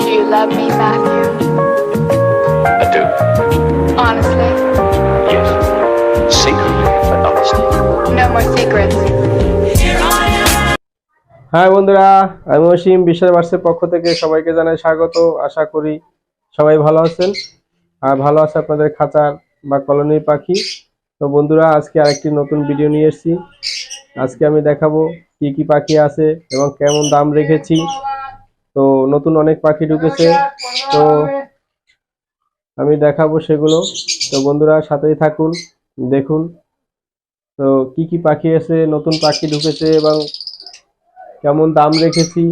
Do you love me, Matthew? I do. Honestly? Yes. Secretly, but honestly. No more secrets. Hi বন্ধুরা আমি অসীম বিশ্বাস বার্সের পক্ষ থেকে সবাইকে জানাই স্বাগত আশা করি সবাই ভালো আছেন আর ভালো আছে আপনাদের খাঁচার বা কলোনির পাখি তো বন্ধুরা, আজকে আরেকটি নতুন ভিডিও নিয়ে এসেছি। আজকে আমি দেখাবো কি কি পাখি আছে এবং কেমন দাম রেখেছি। তো নতুন অনেক পাখি ঢুকেছে। তো আমি দেখাবো সেগুলো। তো বন্ধুরা, সাথেই থাকুন, দেখুন। তো কি কি পাখি আছে, নতুন পাখি ঢুকেছে এবং কেমন দাম রেখেছি।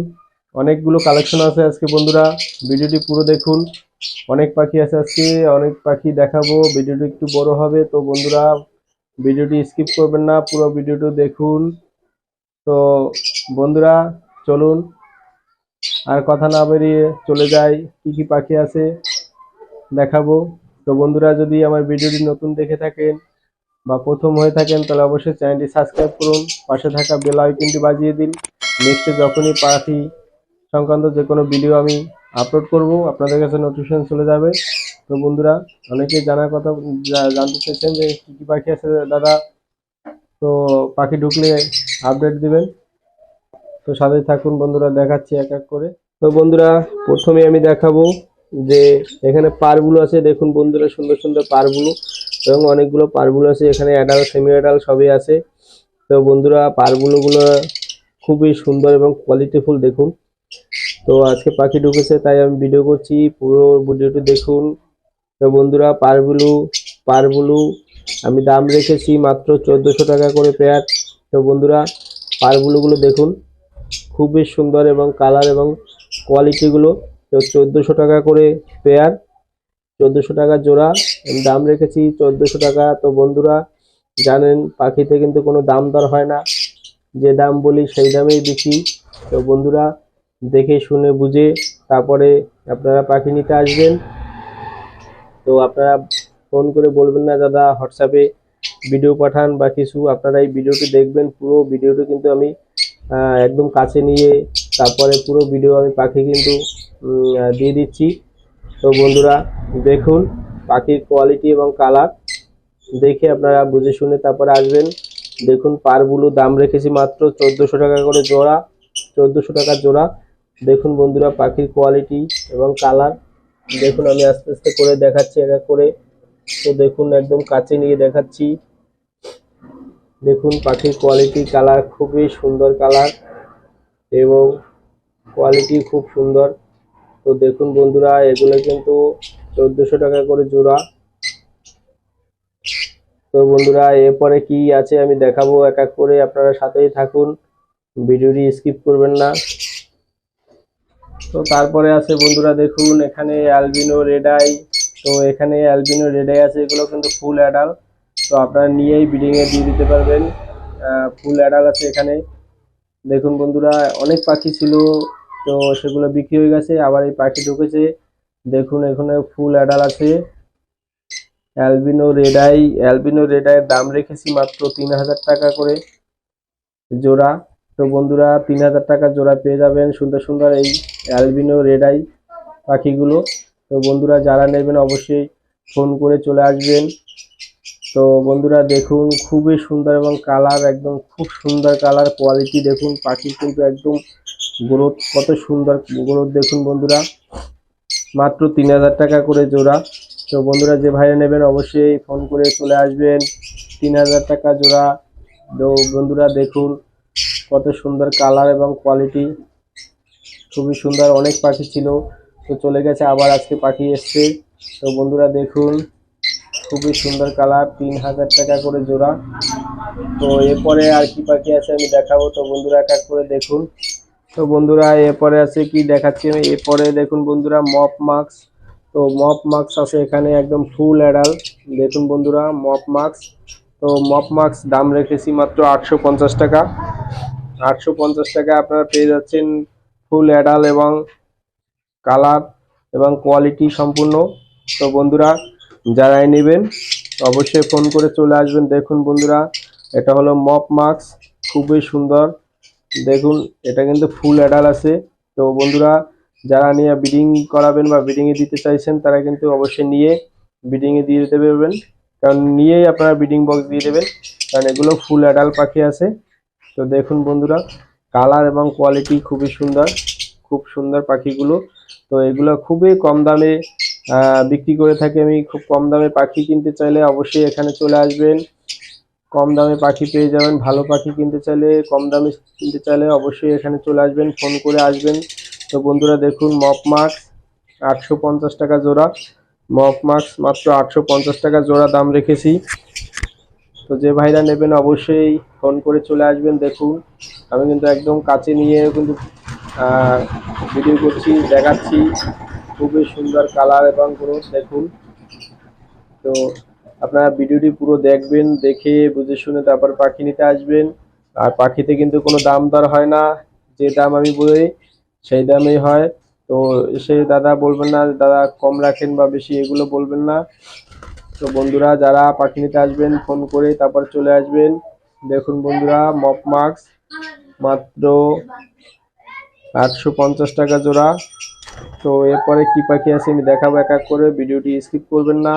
অনেকগুলো কালেকশন আছে আজকে বন্ধুরা। ভিডিওটি পুরো দেখুন। অনেক পাখি আছে আজকে, অনেক পাখি দেখাবো, ভিডিওটি একটু বড় হবে, তো বন্ধুরা ভিডিওটি স্কিপ করবেন না, পুরো ভিডিওটি দেখুন। তো বন্ধুরা চলুন, আর কথা না বেরিয়ে চলে যাই, কি কি পাখি আছে দেখাবো। তো বন্ধুরা যদি আমার ভিডিওটি নতুন দেখে থাকেন বা প্রথম হয়ে থাকেন, তাহলে অবশ্যই চ্যানেলটি সাবস্ক্রাইব করুন, পাশে থাকা বেল আইকনটি বাজিয়ে দিন। নেক্সটে যখনই পাখি সংক্রান্ত যে কোনো ভিডিও আমি আপলোড করব, আপনাদের কাছে নোটিফিকেশন চলে যাবে। তো বন্ধুরা, অনেকে জানার কথা জানতে চাইছেন যে কী কী পাখি আছে দাদা? তো পাখি ঢুকলে আপডেট দিবেন। তো সাথে থাকুন বন্ধুরা, দেখাচ্ছি এক এক করে। তো বন্ধুরা প্রথমে আমি দেখাবো যে এখানে পারগুলো আছে। দেখুন বন্ধুরা, সুন্দর সুন্দর পারগুলো এবং অনেকগুলো পারগুলো আছে। এখানে অ্যাডাল সেমি অ্যাডাল সবই আছে। তো বন্ধুরা পারগুলো গুলো খুবই সুন্দর এবং কোয়ালিটিফুল দেখুন। তো আজকে পাখি ঢুকেছে, তাই আমি ভিডিও করছি। পুরো ভিডিওটি দেখুন। তো বন্ধুরা পারগুলো পারগুলো আমি দাম রেখেছি মাত্র চোদ্দোশো টাকা করে পেয়ার তো বন্ধুরা পারগুলোগুলো দেখুন। খুবই সুন্দর এবং কালার এবং কোয়ালিটিগুলো তো চোদ্দোশো টাকা করে পেয়ার চোদ্দোশো টাকা জোড়া, আমি দাম রেখেছি চোদ্দোশো টাকা। তো বন্ধুরা, জানেন, পাখিতে কিন্তু কোনো দাম দর হয় না। যে দাম বলি সেই দামেই বিক্রি। তো বন্ধুরা দেখে, শুনে, বুঝে তারপরে আপনারা পাখি নিতে আসবেন। তো আপনারা ফোন করে বলবেন না, দাদা হোয়াটসঅ্যাপে ভিডিও পাঠান বা কিছু। আপনারা এই ভিডিওটি দেখবেন, পুরো ভিডিওটি কিন্তু আমি একদম কাছে নিয়ে তারপরে পুরো ভিডিও আমি পাখি কিন্তু দিয়ে দিচ্ছি। তো বন্ধুরা, দেখুন, পাখির কোয়ালিটি এবং কালার দেখে আপনারা বুঝে শুনে তারপরে আসবেন। দেখুন, পারগুলো দাম রেখেছি মাত্র চোদ্দোশো টাকা করে জোড়া, চোদ্দোশো টাকা জোড়া। দেখুন বন্ধুরা, পাখির কোয়ালিটি এবং কালার দেখুন, আমি আস্তে আস্তে করে দেখাচ্ছি, এক করে। তো দেখুন, একদম কাছে নিয়ে দেখাচ্ছি। দেখুন, পাখির কোয়ালিটি কালার খুবই সুন্দর কালার এবং কোয়ালিটি খুব সুন্দর। তো দেখুন বন্ধুরা, এগুলো কিন্তু চোদ্দোশো টাকা করে জোড়া। তো বন্ধুরা, এরপরে কি আছে আমি দেখাবো, এক এক করে। আপনারা সাথেই থাকুন, ভিডিওটি স্কিপ করবেন না। তো তারপরে আছে বন্ধুরা দেখুন, এখানে অ্যালবিনো রেডাই তো এখানে অ্যালবিনো রেডাই আছে, এগুলো কিন্তু ফুল অ্যাডাল তো আপনারা নিয়েই ব্রিডিং এ দিয়ে দিতে পারবেন। ফুল অ্যাডাল আছে এখানে। দেখুন বন্ধুরা, অনেক পাখি ছিল, তো সেগুলো বিক্রি হয়ে গেছে, আবার এই পাখি ঢুকেছে। দেখুন, এখানে ফুল অ্যাডাল আছে। অ্যালবিনো রেডাই অ্যালবিনো রেডাইয়ের দাম রেখেছি মাত্র তিন হাজার টাকা করে জোড়া। তো বন্ধুরা, তিন হাজার টাকা জোড়া পেয়ে যাবেন। সুন্দর সুন্দর এই অ্যালবিনো রেডাই পাখিগুলো। তো বন্ধুরা, যারা নেবেন অবশ্যই ফোন করে চলে আসবেন। তো বন্ধুরা, দেখুন, খুবই সুন্দর এবং কালার, একদম খুব সুন্দর কালার, কোয়ালিটি দেখুন পাখি কিন্তু একদম গ্রোথ, কত সুন্দর গ্রোথ দেখুন বন্ধুরা। মাত্র তিন হাজার টাকা করে জোড়া। তো বন্ধুরা, যে ভাইরা নেবেন অবশ্যই ফোন করে চলে আসবেন। তিন হাজার টাকা জোড়া। তো বন্ধুরা, দেখুন, কত সুন্দর কালার এবং কোয়ালিটি। খুবই সুন্দর, অনেক পাখি ছিল। তো চলে গেছে, আবার আজকে পাখি এসছে। তো বন্ধুরা দেখুন, খুবই সুন্দর কালার, তিন হাজার টাকা করে জোড়া। তো এরপরে আর কি পাখি আছে আমি দেখাবো। তো বন্ধুরা এক করে দেখুন। তো বন্ধুরা, এরপরে আছে কি দেখাচ্ছি আমি? এরপরে দেখুন বন্ধুরা, মপ মাস্ক তো মপ মাস্ক আছে এখানে একদম ফুল অ্যাডাল দেখুন বন্ধুরা, মপ মাস্ক তো মপ মাস্ক দাম রেখেছি মাত্র আটশো পঞ্চাশ টাকা। আটশো পঞ্চাশ টাকা আপনারা পেয়ে যাচ্ছেন ফুল, অ্যাডাল এবং কালার এবং কোয়ালিটি সম্পূর্ণ। তো বন্ধুরা, যারাই নেবেন, অবশ্যই ফোন করে চলে আসবেন। দেখুন বন্ধুরা, এটা হলো মপ মাস্ক, খুবই সুন্দর। দেখুন, এটা কিন্তু ফুল, অ্যাডাল আছে। তো বন্ধুরা, যারা নিয়ে ব্রিডিং করাবেন বা ব্রিডিং এ দিতে চাইছেন, তারা কিন্তু অবশ্যই নিয়ে ব্রিডিং এ দিয়ে দিতে পারবেন কারণ নিয়েই আপনারা ব্রিডিং বক্স দিয়ে দেবেন। কারণ এগুলো ফুল, অ্যাডাল পাখি আছে। তো দেখুন বন্ধুরা কালার এবং কোয়ালিটি খুবই সুন্দর, খুব সুন্দর পাখিগুলো। তো এগুলো খুবই কম দামে বিক্রি করে থাকি আমি। খুব কম দামে পাখি কিনতে চাইলে অবশ্যই এখানে চলে আসবেন। কম দামে পাখি পেয়ে যাবেন, ভালো পাখি কিনতে চাইলে, কম দামে কিনতে চাইলে অবশ্যই এখানে চলে আসবেন, ফোন করে আসবেন। তো বন্ধুরা দেখুন মপ মাস্ক আটশো পঞ্চাশ টাকা জোড়া। মপ মাস্ক মাত্র আটশো পঞ্চাশ টাকা জোড়া দাম রেখেছি। তো যে ভাইরা নেবেন অবশ্যই ফোন করে চলে আসবেন, দেখুন। আমি কিন্তু একদম কাছে নিয়ে কিন্তু ভিডিও করছি, দেখাচ্ছি। খুবই সুন্দর কালার এবং গ্রোথ দেখুন। তো আপনারা ভিডিওটি পুরো দেখবেন, দেখে বুঝে শুনে তারপর পাখি নিতে আসবেন। আর পাখিতে কিন্তু কোনো দাম দর হয় না। যে দাম আমি বলি, সেই দামেই হয়। তো এসে দাদা বলবেন না, দাদা কম রাখেন বা বেশি, এগুলো বলবেন না। তো বন্ধুরা, যারা পাখি নিতে আসবেন ফোন করে তারপর চলে আসবেন। দেখুন বন্ধুরা মপ মাস্ক মাত্র আটশো পঞ্চাশ টাকা জোড়া। তো এরপরে কি পাখি আছে আমি দেখাবো এক এক করে, ভিডিওটি স্কিপ করবেন না।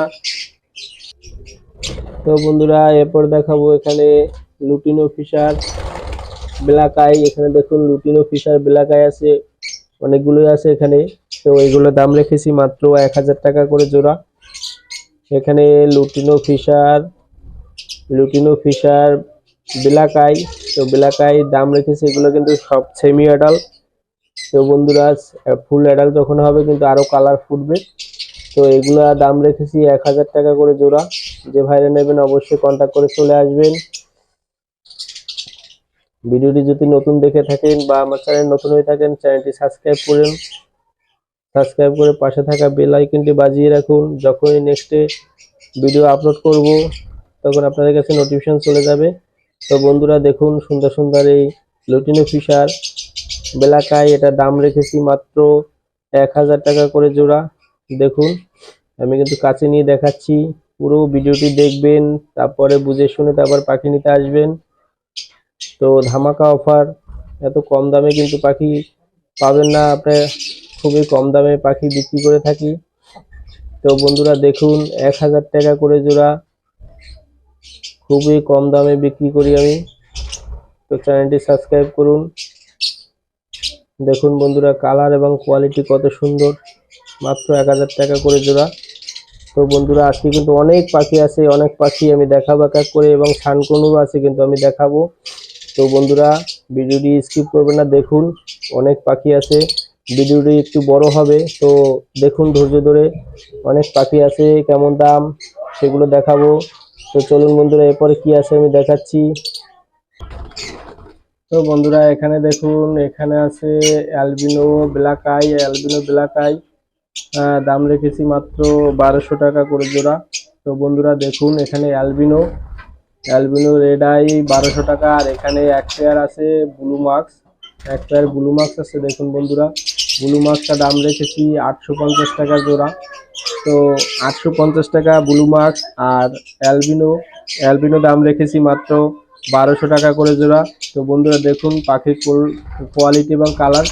তো বন্ধুরা, এরপর দেখাবো এখানে লুটিনো ফিশার ব্ল্যাক আই এখানে দেখুন লুটিনো ফিশার ব্ল্যাক আই আছে, অনেকগুলোই আছে এখানে। তো এইগুলো দাম রেখেছি মাত্র এক হাজার টাকা করে জোড়া। এখানে lutino fischer lutino fischer black eye তো ব্ল্যাক আই দাম রেখেছি এগুলো কিন্তু সব সেমি অ্যাডাল তো বন্ধুরা ফুল অ্যাডাল যখন হবে কিন্তু আরও কালার ফুটবে। তো এগুলা দাম রেখেছি এক হাজার টাকা করে জোড়া। যে ভাইরা নেবেন অবশ্যই কন্ট্যাক্ট করে চলে আসবেন। ভিডিওটি যদি নতুন দেখে থাকেন বা আমার চ্যানেল নতুন হয়ে থাকেন চ্যানেলটি সাবস্ক্রাইব করুন। সাবস্ক্রাইব করে পাশে থাকা বেল আইকনটি বাজিয়ে রাখুন। যখনই নেক্সটে ভিডিও আপলোড করব, তখন আপনাদের কাছে নোটিফিকেশন চলে যাবে। তো বন্ধুরা, দেখুন সুন্দর সুন্দর এই লুটিনো ফিশার বেলাকায় এটা দাম রেখেছি মাত্র এক হাজার টাকা করে জোড়া। দেখুন, আমি কিন্তু কাছে নিয়ে দেখাচ্ছি। পুরো ভিডিওটি দেখবেন, তারপরে বুঝে শুনে তারপর পাখি নিতে আসবেন। তো ধামাকা অফার এত কম দামে কিন্তু পাখি পাবেন না। আপনি খুবই কম দামে পাখি বিক্রি করে থাকি। তো বন্ধুরা দেখুন, এক হাজার টাকা করে জোড়া। খুবই কম দামে বিক্রি করি আমি। তো চ্যানেলটি সাবস্ক্রাইব করুন। দেখুন বন্ধুরা, কালার এবং কোয়ালিটি কত সুন্দর। মাত্র এক হাজার টাকা করে জোড়া। তো বন্ধুরা, আজকে কিন্তু অনেক পাখি আছে, অনেক পাখি আমি দেখাবো এক করে এবং শানকনুও আছে কিন্তু আমি দেখাবো। তো বন্ধুরা, ভিডিওটি স্কিপ করবেন না, দেখুন, অনেক পাখি আছে। ভিডিওটি একটু বড় হবে, তো দেখুন ধৈর্য ধরে অনেক পাখি আছে, কেমন দাম সেগুলো দেখাবো। তো চলুন বন্ধুরা, এরপরে কি আছে আমি দেখাচ্ছি। তো বন্ধুরা, এখানে দেখুন, এখানে আছে albino black eye, albino black eye. দাম রেখেছি মাত্র বারোশো টাকা করে জোড়া। তো বন্ধুরা, দেখুন, এখানে অ্যালবিনো। অ্যালবিনো রেড আই বারোশো টাকা, আর এখানে এক পেয়ার আছে ব্লু মার্কস এক ব্লু মার্কস আছে, দেখুন বন্ধুরা। ব্লু মার্কসটা দাম রেখেছি আটশো পঞ্চাশ টাকা জোড়া। তো আটশো পঞ্চাশ টাকা ব্লু মার্কস আর অ্যালবিনো। অ্যালবিনো দাম রেখেছি মাত্র বারোশো টাকা করে জোড়া। তো বন্ধুরা, দেখুন পাখির কোয়ালিটি এবং কালার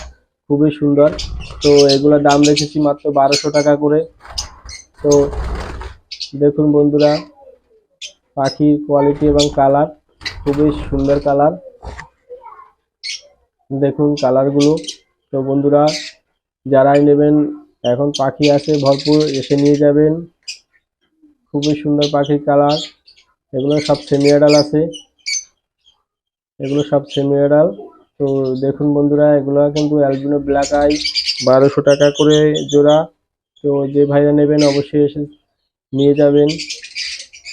খুবই সুন্দর। তো এগুলোর দাম রেখেছি মাত্র বারোশো টাকা করে। তো দেখুন বন্ধুরা, পাখির কোয়ালিটি এবং কালার খুবই সুন্দর কালার। দেখুন কালারগুলো তো বন্ধুরা, যারাই নেবেন, এখন পাখি আছে ভরপুর, এসে নিয়ে যাবেন। খুবই সুন্দর পাখির কালার এগুলো সব সেমি অ্যাডাল আছে। এগুলো সব সেমি অ্যাডাল তো দেখুন বন্ধুরা, এগুলো কিন্তু অ্যালবিনো ব্ল্যাক আই বারোশো টাকা করে জোড়া। তো যে ভাইরা নেবেন, অবশ্যই এসে নিয়ে যাবেন।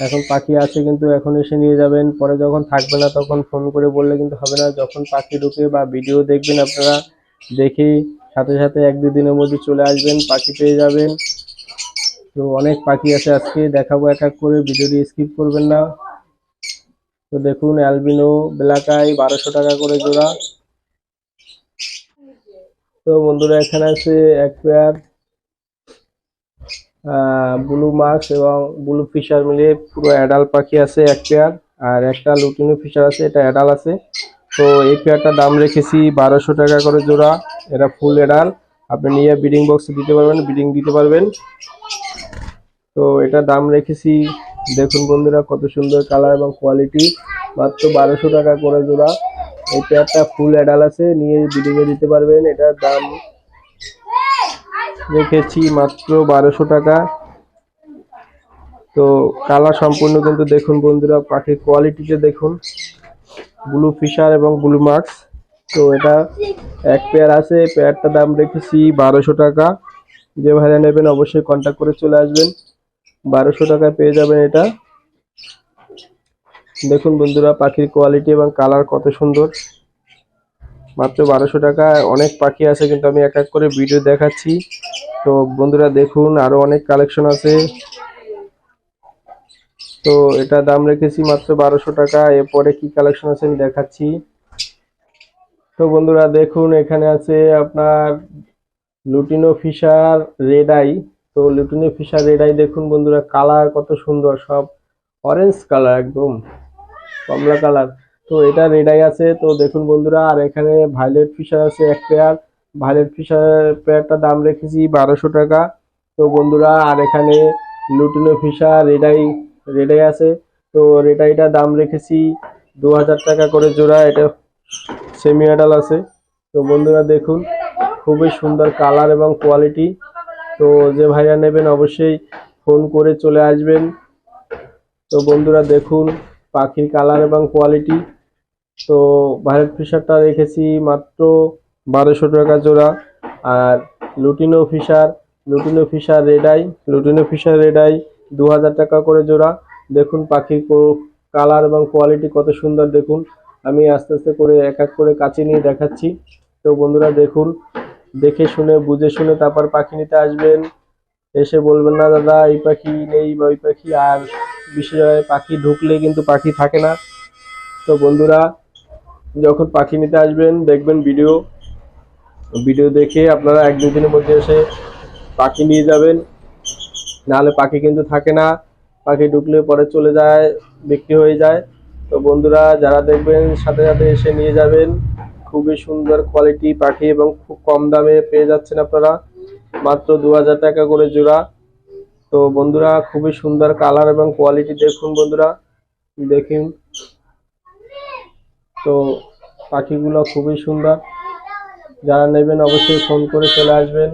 এখন পাখি আছে কিন্তু এখন এসে নিয়ে যাবেন। পরে যখন থাকবে না তখন ফোন করে বললে কিন্তু হবে না। যখন পাখি ঢুকে বা ভিডিও দেখবেন আপনারা, দেখে সাথে সাথে এক দু দিনের মধ্যে চলে আসবেন, পাখি পেয়ে যাবেন। তো অনেক পাখি আছে আজকে, দেখাবো এক এক করে ভিডিওটি স্কিপ করবেন না। তো দেখুন, অ্যালবিনো ব্ল্যাক আই বারোশো টাকা করে জোড়া। তো বন্ধুরা, এখানে আছে এক পেয়ার ব্লু মার্কস এবং ব্লু ফিশার মিলিয়ে পুরো অ্যাডাল পাখি আছে এক পেয়ার আর একটা লুটিনো ফিশার আছে, এটা অ্যাডাল আছে। তো এই পেয়ারটার দাম রেখেছি বারোশো টাকা করে জোড়া, এটা ফুল অ্যাডাল আপনি নিয়ে ব্রিডিং বক্সে দিতে পারবেন ব্রিডিং দিতে পারবেন। তো এটা দাম রেখেছি, দেখুন বন্ধুরা কত সুন্দর কালার এবং কোয়ালিটি মাত্র বারোশো টাকা করে জোড়া। এই পেয়ারটা ফুল অ্যাডাল আছে, নিয়ে ব্রিডিং এ দিতে পারবেন। এটার দাম রেখেছি মাত্র বারোশো টাকা। তো কালার সম্পূর্ণ কিন্তু দেখুন বন্ধুরা, পাখির কোয়ালিটিটা দেখুন। ব্লু ফিশার এবং ব্লু মার্কস তো এটা এক পেয়ার আছে পেয়ারটার দাম রেখেছি বারোশো টাকা। যে ভাইরা নেবেন অবশ্যই কন্ট্যাক্ট করে চলে আসবেন। বারোশো টাকায় পেয়ে যাবেন এটা। দেখুন বন্ধুরা, পাখির কোয়ালিটি এবং কালার কত সুন্দর। মাত্র বারোশো টাকা অনেক পাখি আছে, কিন্তু আমি এক এক করে ভিডিও দেখাচ্ছি। তো বন্ধুরা দেখুন, আরও অনেক কালেকশন আছে। তো এটা দাম রেখেছি মাত্র বারোশো টাকা। এরপরে কি কালেকশন আছে আমি দেখাচ্ছি। তো বন্ধুরা দেখুন, এখানে আছে আপনার লুটিনো ফিশার রেড আই তো লুটিনো ফিশার রেড আই দেখুন বন্ধুরা কালার কত সুন্দর, সব অরেঞ্জ কালার একদম, কমলা কালার তো এটা রেড আই আছে, তো দেখুন বন্ধুরা, আর এখানে ভায়োলেট ফিশার আছে এক পেয়ার ভায়োলেট ফিশার পেয়ারটার দাম রেখেছি বারোশো টাকা। তো বন্ধুরা, আর এখানে লুটিনো ফিশার, রেডাই রেডাই আছে। তো রেড আইটার দাম রেখেছি দু হাজার টাকা করে জোড়া, এটা সেমি আডাল আছে। তো বন্ধুরা, দেখুন, খুবই সুন্দর কালার এবং কোয়ালিটি তো যে ভাইরা নেবেন অবশ্যই ফোন করে চলে আসবেন। তো বন্ধুরা, দেখুন, পাখির কালার এবং কোয়ালিটি তো ভাইলেট ফিশারটা রেখেছি মাত্র বারোশো টাকা জোড়া। আর lutino fischer lutino fischer red eye lutino fischer red eye দু হাজার টাকা করে জোড়া। দেখুন পাখির কালার এবং কোয়ালিটি কত সুন্দর দেখুন। আমি আস্তে আস্তে করে এক এক করে কাছে নিয়ে দেখাচ্ছি। তো বন্ধুরা দেখুন, দেখে শুনে, বুঝে শুনে তারপর পাখি নিতে আসবেন। এসে বলবেন, না দাদা, এই পাখি নেই বা ওই পাখি। আর বিশেষ পাখি ঢুকলে কিন্তু পাখি থাকে না। তো বন্ধুরা, যখন পাখি নিতে আসবেন, দেখবেন ভিডিও ভিডিও দেখে আপনারা এক দুদিনের মধ্যে এসে পাখি নিয়ে যাবেন। নাহলে পাখি কিন্তু থাকে না। পাখি ঢুকলে পরে চলে যায়, বিক্রি হয়ে যায়। তো বন্ধুরা, যারা দেখবেন, সাথে সাথে এসে নিয়ে যাবেন। খুবই সুন্দর কোয়ালিটি পাখি এবং খুব কম দামে পেয়ে যাচ্ছেন আপনারা। মাত্র দু হাজার টাকা করে জোড়া। তো বন্ধুরা, খুবই সুন্দর কালার এবং কোয়ালিটি দেখুন বন্ধুরা। দেখুন। তো পাখিগুলো খুবই সুন্দর। যারা নেবেন অবশ্যই ফোন করে চলে আসবেন।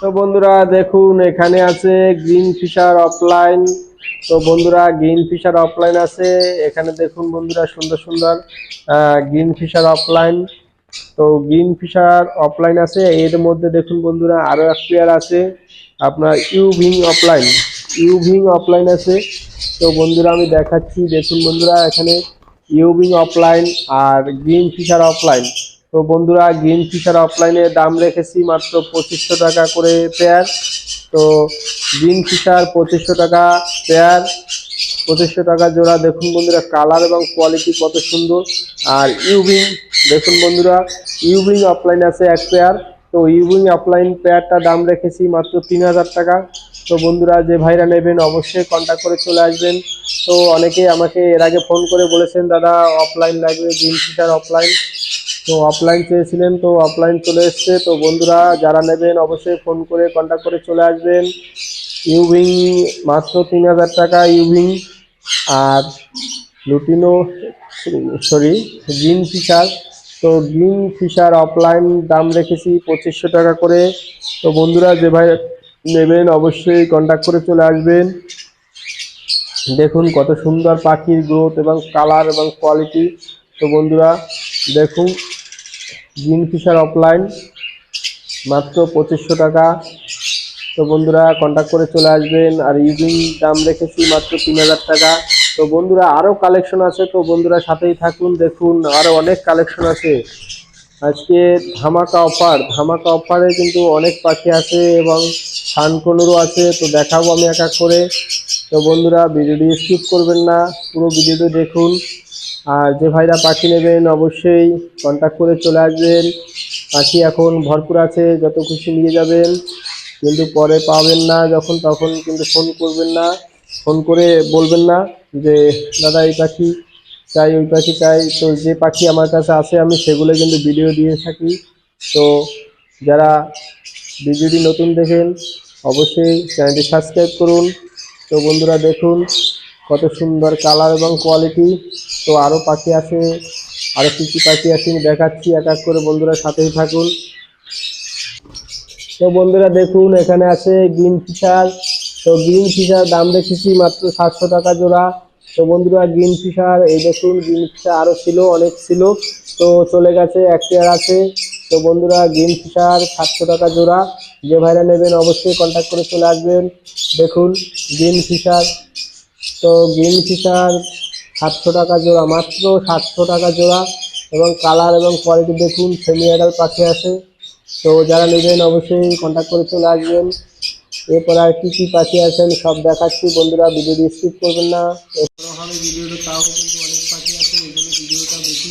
তো বন্ধুরা, দেখুন, এখানে আছে গ্রিন ফিশার অফলাইন। তো বন্ধুরা, গ্রিন ফিশার অফলাইন আছে। এখানে দেখুন বন্ধুরা, সুন্দর সুন্দর গ্রিন ফিশার অফলাইন। তো গ্রিন ফিশার অফলাইন আছে। এর মধ্যে দেখুন বন্ধুরা, আরও এক পেয়ার আছে। আপনার ইউভিং অফলাইন। ইউভিং অফলাইন আছে। তো বন্ধুরা, আমি দেখাচ্ছি। দেখুন বন্ধুরা, এখানে ইউভিং অফলাইন আর গ্রিন ফিশার অফলাইন। তো বন্ধুরা, গ্রিন ফিশার অফলাইনে দাম রেখেছি মাত্র পঁচিশশো টাকা করে পেয়ার। তো গ্রিন ফিশার পঁচিশশো টাকা পেয়ার। পঁচিশশো টাকা জোড়া, দেখুন বন্ধুরা, কালার এবং কোয়ালিটি কত সুন্দর। আর ইউভিং, দেখুন বন্ধুরা, ইউভিং অফলাইন আছে এক পেয়ার। তো ইউভিং অফলাইন পেয়ারটা দাম রেখেছি মাত্র তিন হাজার টাকা। তো বন্ধুরা যে ভাইরা নেবেন অবশ্যই কন্ট্যাক্ট করে চলে আসবেন। তো অনেকেই আমাকে এর আগে ফোন করে বলেছেন, দাদা অফলাইন লাগবে গ্রিন ফিশার অফলাইন তো অফলাইন চেয়েছিলেন, তো অফলাইন চলে এসছে। তো বন্ধুরা, যারা নেবেন অবশ্যই ফোন করে কন্ট্যাক্ট করে চলে আসবেন। ইউভিং মাত্র তিন হাজার টাকা ইউভিং আর লুটিনো সরি গ্রিন ফিশার তো গ্রিন ফিশার অফলাইন দাম রেখেছি পঁচিশশো টাকা করে। তো বন্ধুরা, যে ভাই নেবেন, অবশ্যই কন্ট্যাক্ট করে চলে আসবেন। দেখুন কত সুন্দর পাখির গ্রোথ এবং কালার এবং কোয়ালিটি তো বন্ধুরা, দেখুন গ্রিন ফিশার অফলাইন মাত্র পঁচিশশো টাকা। তো বন্ধুরা কন্ট্যাক্ট করে চলে আসবেন। আর ইউজিং দাম রেখেছি মাত্র তিন হাজার টাকা। তো বন্ধুরা আরও কালেকশন আছে। তো বন্ধুরা, সাথেই থাকুন, দেখুন আরও অনেক কালেকশন আছে। আজকে ধামাকা অফার ধামাকা অফারে কিন্তু অনেক পাখি আছে এবং সানকনুরও আছে, তো দেখাবো আমি এক এক করে। তো বন্ধুরা, ভিডিওটি স্কিপ করবেন না, পুরো ভিডিওটি দেখুন। আর যে ভাইরা পাখি নেবেন, অবশ্যই কন্ট্যাক্ট করে চলে আসবেন। পাখি এখন ভরপুর আছে, যত খুশি নিয়ে যাবেন। কিন্তু পরে পাবেন না যখন, তখন কিন্তু ফোন করবেন না। ফোন করে বলবেন না যে, দাদা, এই পাখি চাই, ওই পাখি চাই। তো যে পাখি আমার কাছে আছে, আমি সেগুলো কিন্তু ভিডিও দিয়ে থাকি। তো যারা ভিডিওটি নতুন দেখেন, অবশ্যই চ্যানেলটি সাবস্ক্রাইব করুন। তো বন্ধুরা, দেখুন কত সুন্দর কালার এবং কোয়ালিটি তো আরও পাখি আছে আরও কী কী পাখি আছে আমি দেখাচ্ছি, এক এক করে বন্ধুরা সাথেই থাকুন। তো বন্ধুরা, দেখুন এখানে আছে গ্রিন ফিশার তো গ্রিন ফিশার দাম রেখেছি মাত্র সাতশো টাকা জোড়া। তো বন্ধুরা গ্রিন ফিশার এই দেখুন গ্রিন ফিশার আরও ছিল, অনেক ছিল। তো চলে গেছে, এক আছে। তো বন্ধুরা গ্রিন ফিশার সাতশো টাকা জোড়া। যে ভাইরা নেবেন অবশ্যই কন্ট্যাক্ট করে চলে আসবেন। দেখুন গ্রিন ফিশার তো গ্রিন ফিশার সাতশো টাকা জোড়া, মাত্র সাতশো টাকা জোড়া। এবং কালার এবং কোয়ালিটি দেখুন সেমি অ্যাডাল পাখি আছে। তো যারা নেবেন অবশ্যই কন্ট্যাক্ট করে চলে আসবেন। এরপর আর কী কী পাখি আছেন, সব দেখাচ্ছি। বন্ধুরা ভিডিওটি স্কিপ করবেন না। বড় হবে, ভিডিওটা তাও কিন্তু অনেক পাখি আছে এই জন্য ভিডিওটা বেশি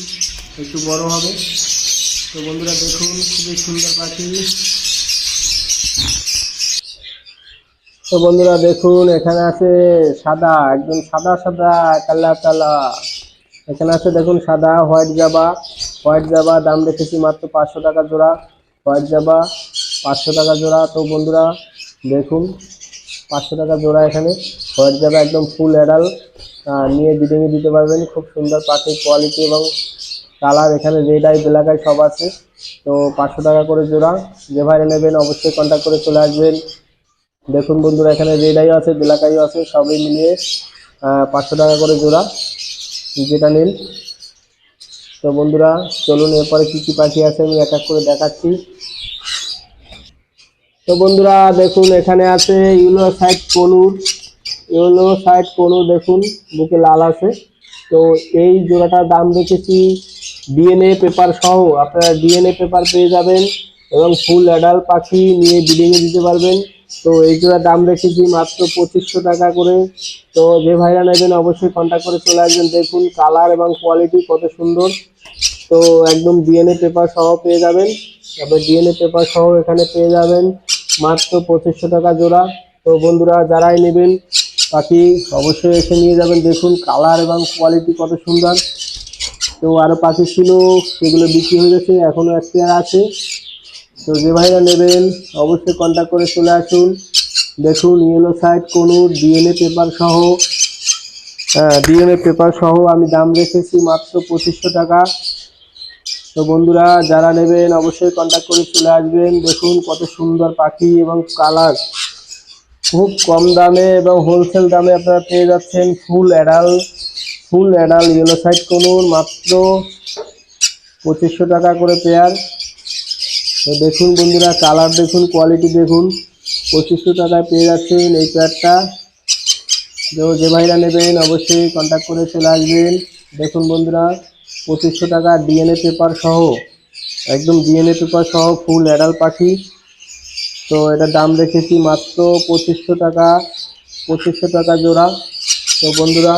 একটু বড় হবে। তো বন্ধুরা দেখুন, খুবই সুন্দর পাখি। তো বন্ধুরা দেখুন, এখানে আছে সাদা, একদম সাদা সাদা, কালা কালা। এখানে আছে দেখুন, সাদা, হোয়াইট জাবা। হোয়াইট জাবা, দাম রেখেছি মাত্র পাঁচশো টাকা জোড়া। হোয়াইট জাবা, পাঁচশো টাকা জোড়া। তো বন্ধুরা দেখুন, পাঁচশো টাকা জোড়া এখানে। হোয়াইট জাবা একদম ফুল অ্যাডাল নিয়ে বিডিংয়ে দিতে পারবেন। খুব সুন্দর পাখির কোয়ালিটি এবং কালার এখানে রেড আই আই সব আছে। তো পাঁচশো টাকা করে জোড়া। যে নেবেন অবশ্যই কন্ট্যাক্ট করে চলে আসবেন। দেখুন বন্ধুরা, এখানে রেড আইও আছে ব্ল্যাক আইও আছে, সবই মিলিয়ে পাঁচশো টাকা করে জোড়া। যেটা নিন। তো বন্ধুরা, চলুন এরপরে কী কী পাখি আছে আমি এক এক করে দেখাচ্ছি। তো বন্ধুরা, দেখুন, এখানে আছে yellow side conure yellow side conure দেখুন, বুকে লাল আছে। তো এই জোড়াটার দাম রেখেছি ডিএনএ পেপার সহ আপনারা ডিএনএ পেপার পেয়ে যাবেন এবং ফুল অ্যাডাল পাখি নিয়ে বিডিংয়ে দিতে পারবেন। তো এই জোড়ার দাম রেখেছি মাত্র পঁচিশশো টাকা করে। তো যে ভাইরা নেবেন অবশ্যই কন্ট্যাক্ট করে চলে আসবেন। দেখুন কালার এবং কোয়ালিটি কত সুন্দর। তো একদম ডিএনএ পেপার সহ পেয়ে যাবেন। তবে ডিএনএ পেপার সহ এখানে পেয়ে যাবেন মাত্র পঁচিশশো টাকা জোড়া। তো বন্ধুরা, যারাই নেবেন পাখি অবশ্যই এসে নিয়ে যাবেন। দেখুন কালার এবং কোয়ালিটি কত সুন্দর। তো আরও পাখি ছিল, সেগুলো বিক্রি হয়ে গেছে এখনও এক আছে। তো যে ভাইরা নেবেন, অবশ্যই কন্ট্যাক্ট করে চলে আসুন। দেখুন yellow side conure DNA paper সহ হ্যাঁ ডিএনএ পেপার সহ আমি দাম রেখেছি মাত্র পঁচিশশো টাকা। তো বন্ধুরা, যারা নেবেন, অবশ্যই কন্ট্যাক্ট করে চলে আসবেন। দেখুন, কত সুন্দর পাখি এবং কালার খুব কম দামে এবং হোলসেল দামে আপনারা পেয়ে যাচ্ছেন full adult full adult yellow side conure মাত্র পঁচিশশো টাকা করে পেয়ার তো দেখুন বন্ধুরা কালার দেখুন কোয়ালিটি দেখুন, পঁচিশশো টাকায় পেয়ে যাচ্ছেন এই পেয়ারটা তো যে ভাইরা নেবেন অবশ্যই কন্ট্যাক্ট করে চলে আসবেন। দেখুন বন্ধুরা, পঁচিশশো টাকা ডিএনএ পেপার সহ, একদম ডিএনএ পেপার সহ ফুল অ্যাডাল পাখি। তো এটার দাম রেখেছি মাত্র পঁচিশশো টাকা পঁচিশশো টাকা জোড়া। তো বন্ধুরা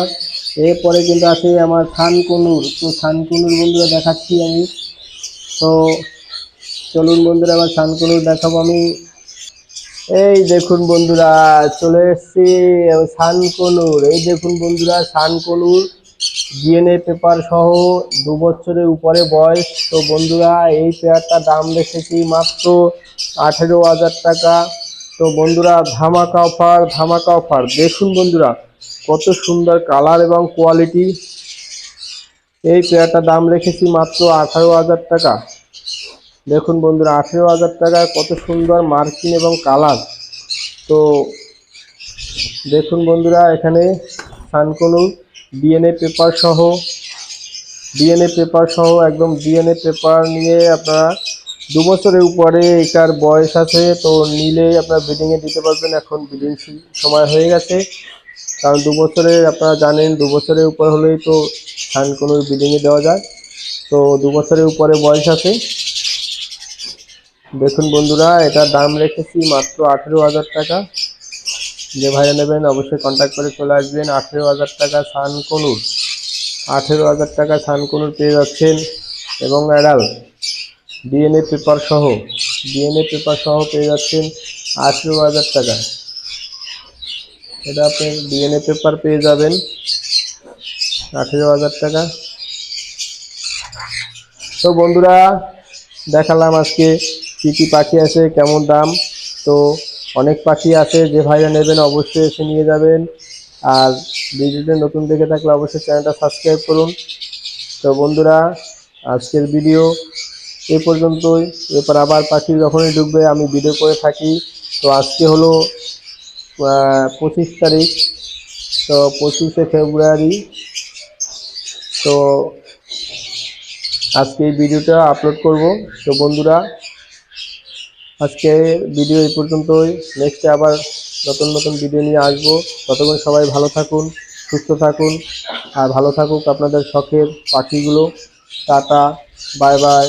এরপরে কিন্তু আছে আমার থানকুনুর। তো থানকুনুর বন্ধুরা দেখাচ্ছি আমি। তো চলুন বন্ধুরা আবার থানকুনুর দেখাবো আমি। এই দেখুন বন্ধুরা, চলে এসছি সানকনুর এই দেখুন বন্ধুরা সানকনুর ডিএনএ পেপার সহ দু বছরের উপরে বয়স। তো বন্ধুরা, এই পেয়ারটা দাম রেখেছি মাত্র আঠেরো হাজার টাকা। তো বন্ধুরা, ধামাকা অফার ধামাকা অফার। দেখুন বন্ধুরা কত সুন্দর কালার এবং কোয়ালিটি। এই পেয়ারটার দাম রেখেছি মাত্র আঠারো হাজার টাকা। দেখুন বন্ধুরা, আঠেরো হাজার টাকায় কত সুন্দর মার্কিং এবং কালার। তো দেখুন বন্ধুরা, এখানে সানকনু ডিএনএ পেপার সহ, ডিএনএ পেপার সহ একদম ডিএনএ পেপার নিয়ে আপনারা দু বছরের উপরে এটার বয়স আছে। তো নিলে আপনারা ব্রিডিংয়ে দিতে পারবেন। এখন ব্রিডিং সময় হয়ে গেছে। কারণ দু বছরে আপনারা জানেন, দু বছরের উপর হলেই তো সানকনুর ব্রিডিংয়ে দেওয়া যায়। তো দু বছরের উপরে বয়স আছে। দেখুন বন্ধুরা এটার দাম রেখেছি মাত্র আঠেরো হাজার টাকা। যে ভাইরা নেবেন অবশ্যই কন্ট্যাক্ট করে চলে আসবেন। আঠেরো হাজার টাকা সানকনুর আঠেরো হাজার টাকা সানকনুর পেয়ে যাচ্ছেন এবং অ্যাডাল, ডিএনএ পেপার সহ, ডিএনএ পেপার সহ পেয়ে যাচ্ছেন আঠেরো হাজার টাকা। এটা আপনি ডিএনএ পেপার পেয়ে যাবেন। আঠেরো হাজার টাকা। তো বন্ধুরা, দেখালাম আজকে কী কী পাখি আছে, কেমন দাম। তো অনেক পাখি আছে, যে ভাইরা নেবেন অবশ্যই এসে নিয়ে যাবেন। আর ভিডিওটা নতুন দেখে থাকলে অবশ্যই চ্যানেলটা সাবস্ক্রাইব করুন। তো বন্ধুরা, আজকের ভিডিও এ পর্যন্তই। এরপর আবার পাখি যখনই ঢুকবে, আমি ভিডিও করে থাকি। তো আজকে হলো পঁচিশ তারিখ, তো পঁচিশে ফেব্রুয়ারি। তো আজকে এই ভিডিওটা আপলোড করব। তো বন্ধুরা, আজকে ভিডিও এই পর্যন্তই। নেক্সটে আবার নতুন নতুন ভিডিও নিয়ে আসব। ততক্ষণ সবাই ভালো থাকুন, সুস্থ থাকুন, আর ভালো থাকুক আপনাদের শখের পাখিগুলো। Tata bye bye